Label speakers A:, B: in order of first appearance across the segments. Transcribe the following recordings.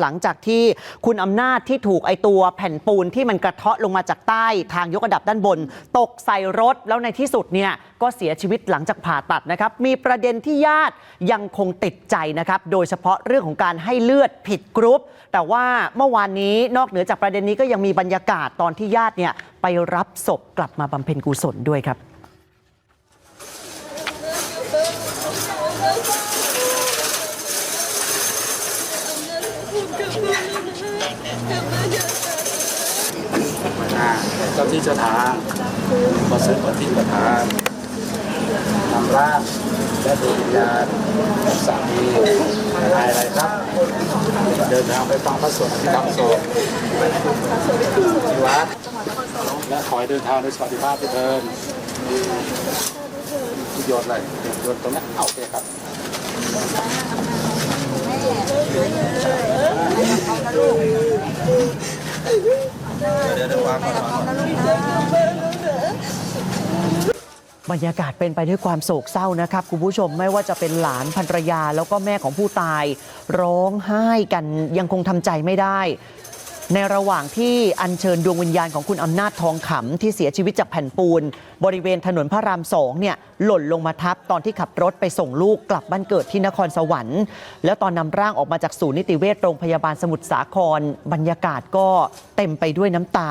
A: หลังจากที่คุณอำนาจที่ถูกไอตัวแผ่นปูนที่มันกระเทาะลงมาจากใต้ทางยกระดับด้านบน ตกใส่รถแล้วในที่สุดเนี่ยก็เสียชีวิตหลังจากผ่าตัดนะครับ มีประเด็นที่ญาติยังคงติดใจนะครับ โดยเฉพาะเรื่องของการให้เลือดผิดกรุ๊ป แต่ว่าเมื่อวานนี้นอกเหนือจากประเด็นนี้ก็ยังมีบรรยากาศตอนที่ญาติเนี่ยไปรับศพกลับมาบำเพ็ญกุศลด้วยครับ
B: เจ้าที่เจ้าทางขอซื้อขอที่ประทานนำร่างและดวงวิญญาณสามีนายอะไรครับ เดินทางไปฟังพระสวดอภิธรรมศพที่วัดและขอให้เดินทางโดยสวัสดิภาพไปเทินโยนอะไรโยนตรงนั้เอาโอเคครับ
A: บรรยากาศเป็นไปด้วยความโศกเศร้านะครับคุณผู้ชมไม่ว่าจะเป็นหลานภรรยาแล้วก็แม่ของผู้ตาย ร้องไห้กันยังคงทำใจไม่ได้ ในระหว่างที่อัญเชิญดวงวิญญาณของคุณอำนาจทองขำที่เสียชีวิตจากแผ่นปูน บริเวณถนนพระรามสองเนี่ยหล่นลงมาทับตอนที่ขับรถไปส่งลูกกลับบ้านเกิดที่นครสวรรค์ แล้วตอนนำร่างออกมาจากศูนย์นิติเวชโรงพยาบาลสมุทรสาคร บรรยากาศก็เต็มไปด้วยน้ำตา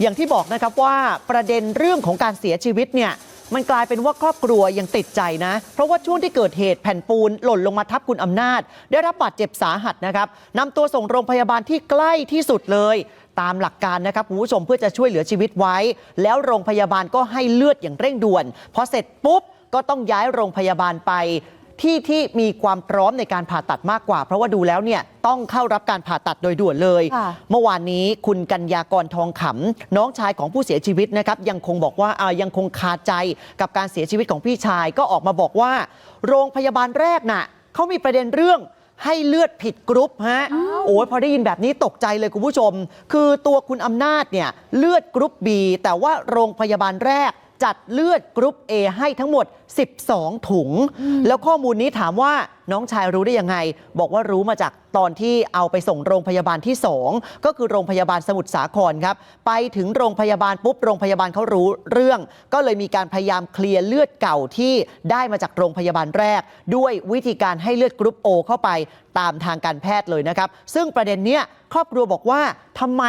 A: อย่างที่บอกนะครับว่าประเด็นเรื่องของการเสียชีวิตเนี่ย มันกลายเป็นว่าครอบครัวยังติดใจนะ เพราะว่าช่วงที่เกิดเหตุแผ่นปูนหล่นลงมาทับคุณอำนาจ ได้รับบาดเจ็บสาหัสนะครับนำตัวส่งโรงพยาบาลที่ใกล้ที่สุดเลย ตามหลักการนะครับคุณผู้ชมเพื่อจะช่วยเหลือชีวิตไว้ แล้วโรงพยาบาลก็ให้เลือดอย่างเร่งด่วนพอเสร็จปุ๊บก็ต้องย้ายโรงพยาบาลไป ที่ที่มีความพร้อมในการผ่าตัดมากกว่า เพราะว่าดูแล้วเนี่ยต้องเข้ารับการผ่าตัดโดยด่วนเลย
C: ค่ะ
A: เมื่อวานนี้คุณกัญญากรทองขำน้องชายของผู้เสียชีวิตนะครับยังคงบอกว่าอ่ายังคงคาใจกับการเสียชีวิตของพี่ชายก็ออกมาบอกว่า โรงพยาบาลแรกน่ะเขามีประเด็นเรื่องให้เลือดผิดกรุ๊ปฮะ โอ้ยพอได้ยินแบบนี้ตกใจเลยคุณผู้ชม คือตัวคุณอำนาจเนี่ยเลือดกรุ๊ป B แต่ว่าโรงพยาบาลแรก จัดเลือดกรุ๊ป A ให้ทั้งหมด 12 ถุง แล้วข้อมูลนี้ถามว่าน้องชายรู้ได้ยังไง บอกว่ารู้มาจากตอนที่เอาไปส่งโรงพยาบาลที่ 2 ก็คือโรงพยาบาลสมุทรสาครครับ ไปถึงโรงพยาบาลปุ๊บโรงพยาบาลเขารู้เรื่อง ก็เลยมีการพยายามเคลียร์เลือดเก่าที่ได้มาจากโรงพยาบาลแรก ด้วยวิธีการให้เลือดกรุ๊ป O เข้าไปตามทางการแพทย์เลยนะครับ ซึ่งประเด็นเนี้ยครอบครัวบอกว่าทำไม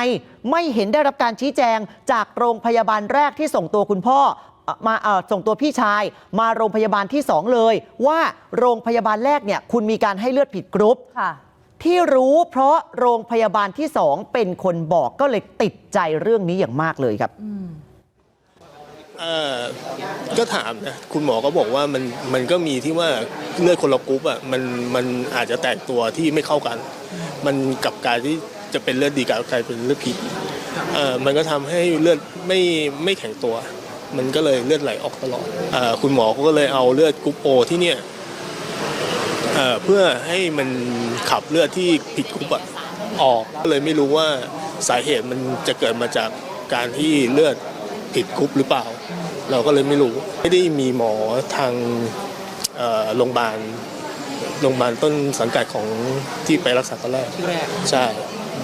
A: ไม่เห็นได้รับการชี้แจงจากโรงพยาบาลแรกที่ส่งตัวคุณพ่อเอ่อ มาเอ่อส่งตัวพี่ชายมาโรงพยาบาลที่ 2 เลย ว่าโรงพยาบาลแรกเนี่ยคุณมีการให้เลือดผิดกรุ๊ป
C: ค่ะ
A: ที่รู้เพราะโรงพยาบาลที่2เป็นคนบอกก็เลยติดใจเรื่องนี้อย่างมากเลยครับ
D: เอ่อก็ถามนะคุณหมอก็บอกว่ามันมันก็มีที่ว่าเลือดคนละกรุ๊ปอะมันมันอาจจะแตกตัวที่ไม่เข้ากัน มันกลับกลายที่จะเป็นเลือดดีกลับกลายเป็นเลือดผิดเอ่อมันก็ทำให้เลือดไม่ไม่แข็งตัว มันก็เลยเลือดไหลออกตลอดเอ่อคุณหมอก็เลยเอาเลือดกรุ๊ปโอที่เนี่ยเอ่อเพื่อให้มันขับเลือดที่ผิดกรุ๊ปอะออกก็เลยไม่รู้ว่าสาเหตุมันจะเกิดมาจากการที่เลือดผิดกรุ๊ปหรือเปล่า เราก็เลยไม่รู้ ไม่ได้มีหมอทางเอ่อโรงพยาบาลโรงพยาบาลต้นสังกัดของที่ไปรักษาตอนแรกใช่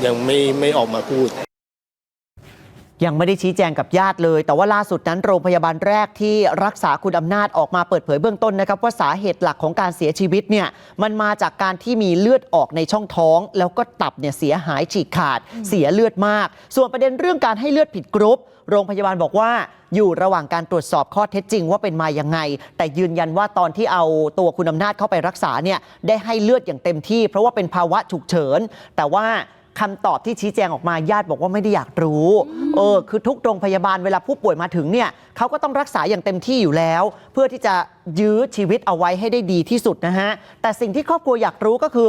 D: ยังไม่ไม่ออกมาพูด
A: ยังไม่ได้ชี้แจงกับญาติเลย แต่ว่าล่าสุดนั้นโรงพยาบาลแรกที่รักษาคุณอำนาจออกมาเปิดเผยเบื้องต้นนะครับ ว่าสาเหตุหลักของการเสียชีวิตเนี่ยมันมาจากการที่มีเลือดออกในช่องท้อง แล้วก็ตับเนี่ยเสียหายฉีกขาด เสียเลือดมาก ส่วนประเด็นเรื่องการให้เลือดผิดกรุ๊ปโรงพยาบาลบอกว่าอยู่ระหว่างการตรวจสอบข้อเท็จจริงว่าเป็นมายังไง แต่ยืนยันว่าตอนที่เอาตัวคุณอำนาจเข้าไปรักษาเนี่ยได้ให้เลือดอย่างเต็มที่ เพราะว่าเป็นภาวะฉุกเฉิน แต่ว่า คำตอบที่ชี้แจงออกมาญาติบอกว่าไม่ได้อยากรู้เออคือทุกโรงพยาบาลเวลาผู้ป่วยมาถึงเนี่ยเขาก็ต้องรักษาอย่างเต็มที่อยู่แล้ว เพื่อที่จะยื้อชีวิตเอาไว้ให้ได้ดีที่สุดนะฮะแต่สิ่งที่ครอบครัวอยากรู้ก็คือ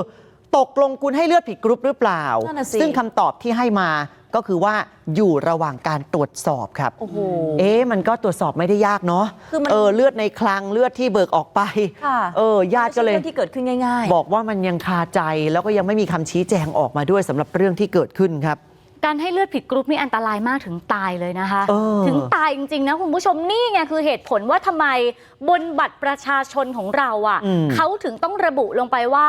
A: ตกลงคุณให้เลือดผิดกรุ๊ปหรือเปล่า
C: นั่นน่ะสิ
A: ซึ่งคำตอบที่ให้มาก็คือว่าอยู่ระหว่างการตรวจสอบครับ
C: โอ้โห
A: เอ๊ะมันก็ตรวจสอบไม่ได้ยากเนาะ
C: คือมัน
A: เออเลือดในคลังเลือดที่เบิกออกไป
C: ค่ะ
A: เออญาติก็เลย
C: ไม่ใช่รื่องที่เกิดขึ้นง่าย
A: บอกว่ามันยังคาใจแล้วก็ยังไม่มีคำชี้แจงออกมาด้วยสำหรับเรื่องที่เกิดขึ้นครับ
E: การให้เลือดผิดกรุ๊ปนี่อันตรายมากถึงตายเลยนะคะ
A: เออ
E: ถึงตายจริง ๆ นะคุณผู้ชมนี่ไงคือเหตุผลว่าทำไมบนบัตรประชาชนของเราอะ
A: อืม
E: เขาถึงต้องระบุลงไปว่า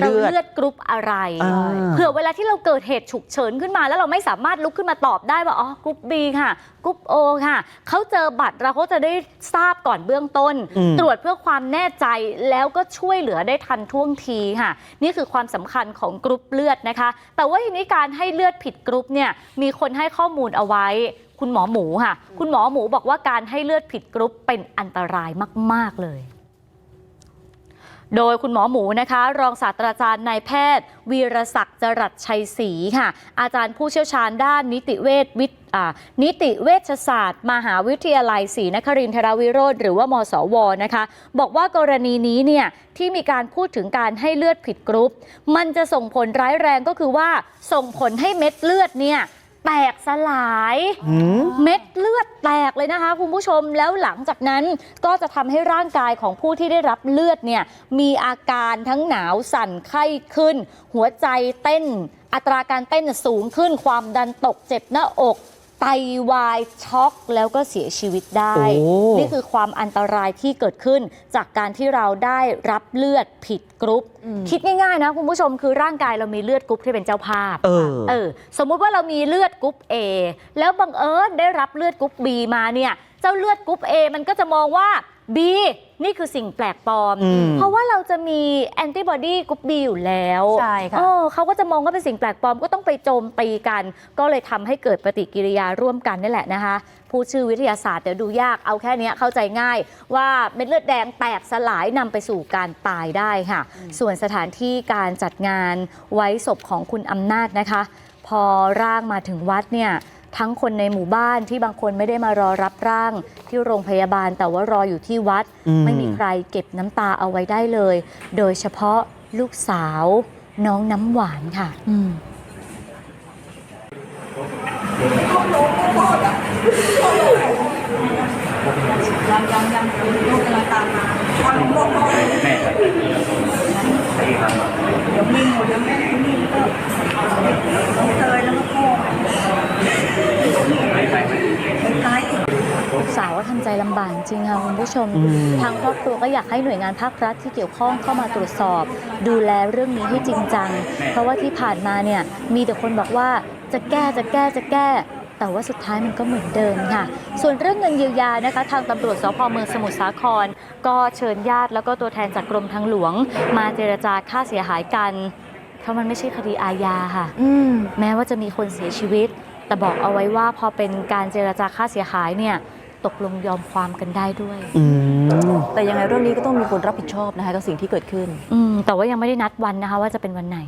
E: เรา
A: เลือด
E: เลือดกรุ๊ปอะไร
A: อ่า
E: เผื่อเวลาที่เราเกิดเหตุฉุกเฉินขึ้นมา แล้วเราไม่สามารถลุกขึ้นมาตอบได้ว่าอ๋อกรุ๊ป B ค่ะกรุ๊ป O ค่ะ เขาเจอบัตรเราเขาจะได้ทราบก่อนเบื้องต้น
A: อืม
E: ตรวจเพื่อความแน่ใจแล้วก็ช่วยเหลือได้ทันท่วงทีค่ะ นี่คือความสำคัญของกรุ๊ปเลือดนะคะ แต่ว่าทีนี้การให้เลือดผิดกรุ๊ปเนี่ยมีคนให้ข้อมูลเอาไว้คุณหมอหมูค่ะ คุณหมอหมูบอกว่าการให้เลือดผิดกรุ๊ปเป็นอันตรายมาก ๆ เลย โดยคุณหมอหมูนะคะ รองศาสตราจารย์นายแพทย์ วีรศักดิ์จรัสชัยศรีค่ะ อาจารย์ผู้เชี่ยวชาญด้านนิติเวชวิทย์นิติเวชศาสตร์ มหาวิทยาลัยศรีนครินทรวิโรธหรือว่ามสวนะคะ บอกว่ากรณีนี้เนี่ยที่มีการพูดถึงการให้เลือดผิดกรุ๊ป มันจะส่งผลร้ายแรงก็คือว่าส่งผลให้เม็ดเลือดเนี่ย แตกสลาย
A: หืม
E: เม็ดเลือดแตกเลยนะคะคุณผู้ชมแล้วหลังจากนั้นก็จะทำให้ร่างกายของผู้ที่ได้รับเลือดเนี่ยมีอาการทั้งหนาวสั่นไข้ขึ้น หัวใจเต้น อัตราการเต้นสูงขึ้นความดันตกเจ็บหน้าอก ไตวายช็อกแล้วก็เสียชีวิตได้
A: โอ้
E: นี่คือความอันตรายที่เกิดขึ้น จากการที่เราได้รับเลือดผิดกรุ๊ป คิดง่ายๆนะคุณผู้ชมคือร่างกายเรามีเลือดกรุ๊ปที่เป็นเจ้าภาพ
A: เออ
E: เออ สมมุติว่าเรามีเลือดกรุ๊ป A แล้วบังเอิญได้รับเลือดกรุ๊ป B มาเนี่ย เจ้าเลือดกรุ๊ป A มันก็จะมองว่า B นี่คือสิ่งแปลกปลอม
A: อืม
E: เพราะว่าเราจะมีแอนติบอดีกรุ๊ป B อยู่แล้ว
C: ใช่ค่ะ
E: เออเขาก็จะมองว่าเป็นสิ่งแปลกปลอมก็ต้องไปโจมตีกัน ก็เลยทำให้เกิดปฏิกิริยาร่วมกันนี่แหละนะคะพูดชื่อวิทยาศาสตร์เดี๋ยวดูยากเอาแค่เนี้ยเข้าใจง่ายว่าเม็ดเลือดแดงแตกสลายนำไปสู่การตายได้ค่ะ ส่วนสถานที่การจัดงานไว้ศพของคุณอำนาจนะคะ พอร่างมาถึงวัดเนี่ย ทั้งคนในหมู่บ้านที่บางคนไม่ได้มารอรับร่าง ที่โรงพยาบาลแต่ว่ารออยู่ที่วัด
A: อืม
E: ไม่มีใครเก็บน้ำตาเอาไว้ได้เลย โดยเฉพาะลูกสาวน้องน้ำหวานค่ะ
C: อืม
E: ลูกสาวว่าทำ ใจลำบากจริงค่ะคุณผู้ชม
A: อืม
E: ทางครอบครัวก็อยากให้หน่วยงานภาครัฐที่เกี่ยวข้องเข้ามาตรวจสอบ ดูแลเรื่องนี้ให้จริงจัง เพราะว่าที่ผ่านมาเนี่ยมีแต่คนบอกว่าจะแก้จะแก้จะแก้ แต่ว่าสุดท้ายมันก็เหมือนเดิมค่ะ ส่วนเรื่องเงินเยียวยานะคะ ทางตำรวจสพเมืองสมุทรสาคร ก็เชิญญาติแล้วก็ตัวแทนจากกรมทางหลวง มาเจรจาค่าเสียหายกัน เพราะมันไม่ใช่คดีอาญาค่ะ
C: อืม
E: แม้ว่าจะมีคนเสียชีวิต แต่บอกเอาไว้ว่าพอเป็นการเจรจาค่าเสียหายเนี่ย ตกลงยอมความกันได้ด้วย
A: อืม
C: แต่ยังไงเรื่องนี้ก็ต้องมีคนรับผิดชอบนะคะกับสิ่งที่เกิดขึ้น
E: อืมแต่ว่ายังไม่ได้นัดวันนะคะว่าจะเป็นวันไหน